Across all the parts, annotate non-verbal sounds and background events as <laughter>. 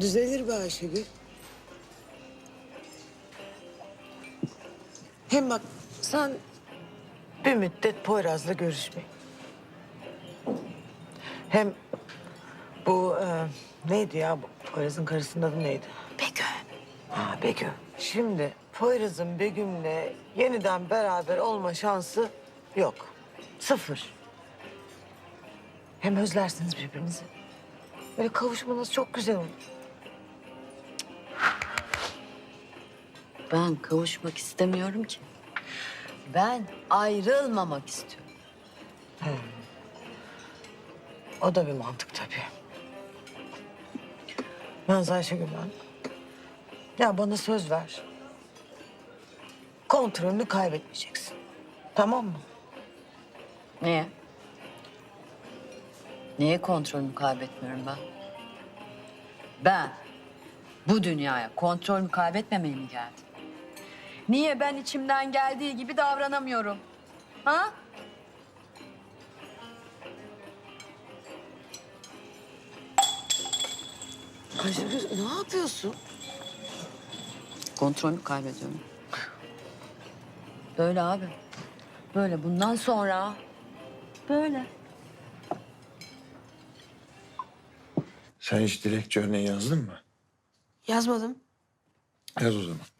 Düzelir be Ayşegül. Hem bak sen bir müddet Poyraz'la görüşme. Hem bu e, neydi ya bu Poyraz'ın karısının adı neydi? Begüm. Ha Begüm. Şimdi Poyraz'ın Begüm'le yeniden beraber olma şansı yok. Sıfır. Hem özlersiniz birbirinizi. Böyle kavuşmanız çok güzel olur. Ben kavuşmak istemiyorum ki. Ben ayrılmamak istiyorum. O da bir mantık tabii. Yalnız Ayşegül ben... Ya bana söz ver. Kontrolünü kaybetmeyeceksin. Tamam mı? Niye? Niye kontrolümü kaybetmiyorum ben? Ben bu dünyaya kontrolümü kaybetmemeye mi geldim? Niye ben içimden geldiği gibi davranamıyorum? Ha? Ayşegül ne yapıyorsun? Kontrolümü kaybediyorum. Böyle abi. Böyle bundan sonra böyle. Sen hiç dilekçe örneği yazdın mı? Yazmadım. Yaz o zaman.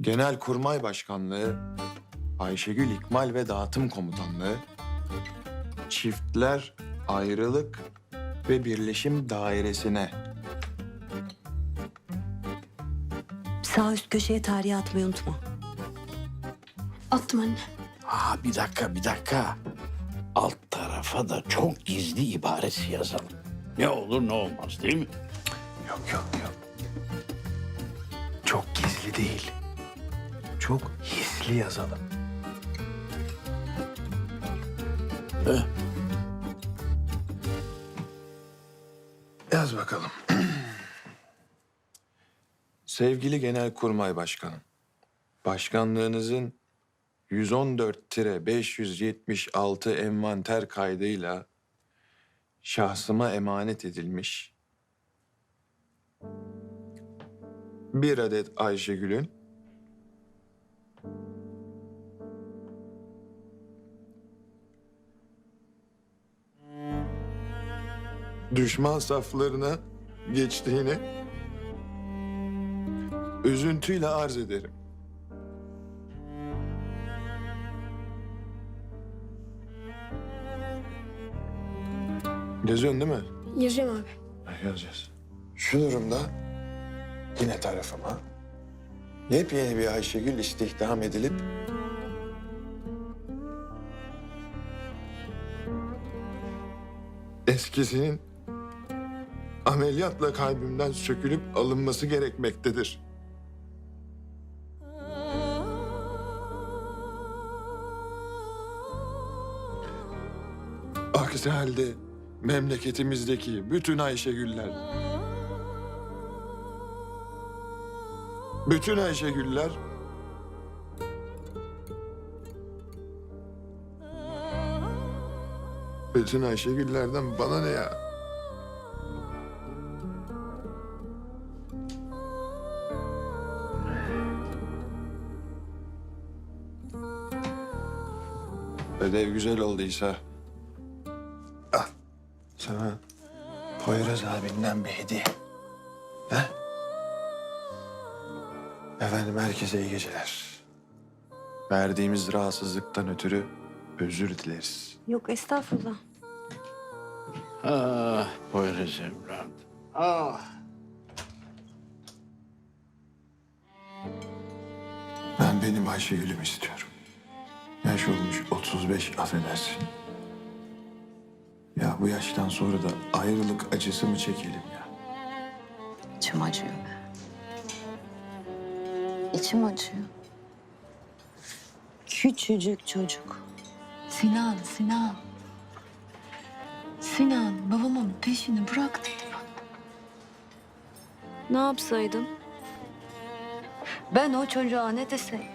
Genelkurmay Başkanlığı, Ayşegül İkmal ve Dağıtım Komutanlığı, Çiftler Ayrılık ve Birleşim Dairesi'ne Sağ üst köşeye tarihe atmayı unutma. Attım anne. Aa bir dakika bir dakika. Alt tarafa da çok gizli ibaresi yazalım. Ne olur ne olmaz değil mi? Yok yok yok. Çok gizli değil. Çok hisli yazalım. Eh, Yaz bakalım. <clears throat> Sevgili Genelkurmay Başkanım, başkanlığınızın 114-576 envanter kaydıyla şahsıma emanet edilmiş bir adet Ayşegül'ün düşman saflarına geçtiğini üzüntüyle arz ederim. Yazıyorsun değil mi? Yazıyorum abi. Yazacağız. Şu durumda yine tarafıma yepyeni bir Ayşegül istihdam edilip eskisinin ameliyatla kalbimden sökülüp alınması gerekmektedir. Aksi halde memleketimizdeki bütün Ayşegüller, bütün Ayşegüller bütün Ayşegüllerden bana ne ya? Ödev güzel olduysa al sana Poyraz abinden bir hediye. He? Efendim herkese iyi geceler. Verdiğimiz rahatsızlıktan ötürü özür dileriz. Yok estağfurullah. Ah Poyraz evladım. Ah. Ben benim Ayşegül'ümü istiyorum. Yaş olmuş 35 affedersin. Ya bu yaştan sonra da ayrılık acısı mı çekelim ya? İçim acıyor be. İçim acıyor. Küçücük çocuk. Sinan, Sinan. Sinan babamın peşini bırak dedi bana. Ne yapsaydım? Ben o çocuğa ne deseydim?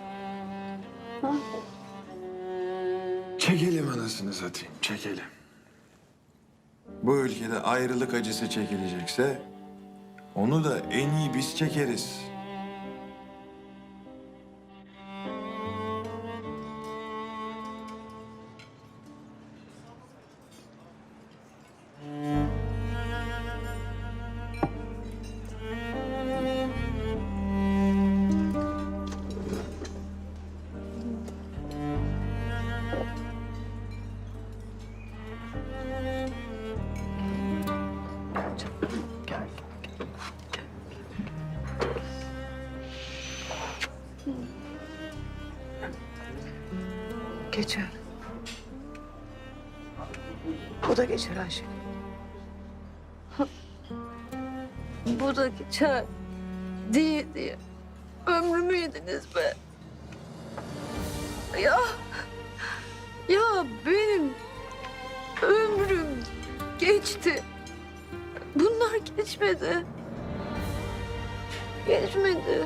Çekelim anasını satayım, çekelim. Bu ülkede ayrılık acısı çekilecekse onu da en iyi biz çekeriz. Geçer. Bu da geçer Ayşe. Bu da geçer diye diye ömrümü yediniz be. Ya, ya benim ömrüm geçti. Bunlar geçmedi. Geçmedi.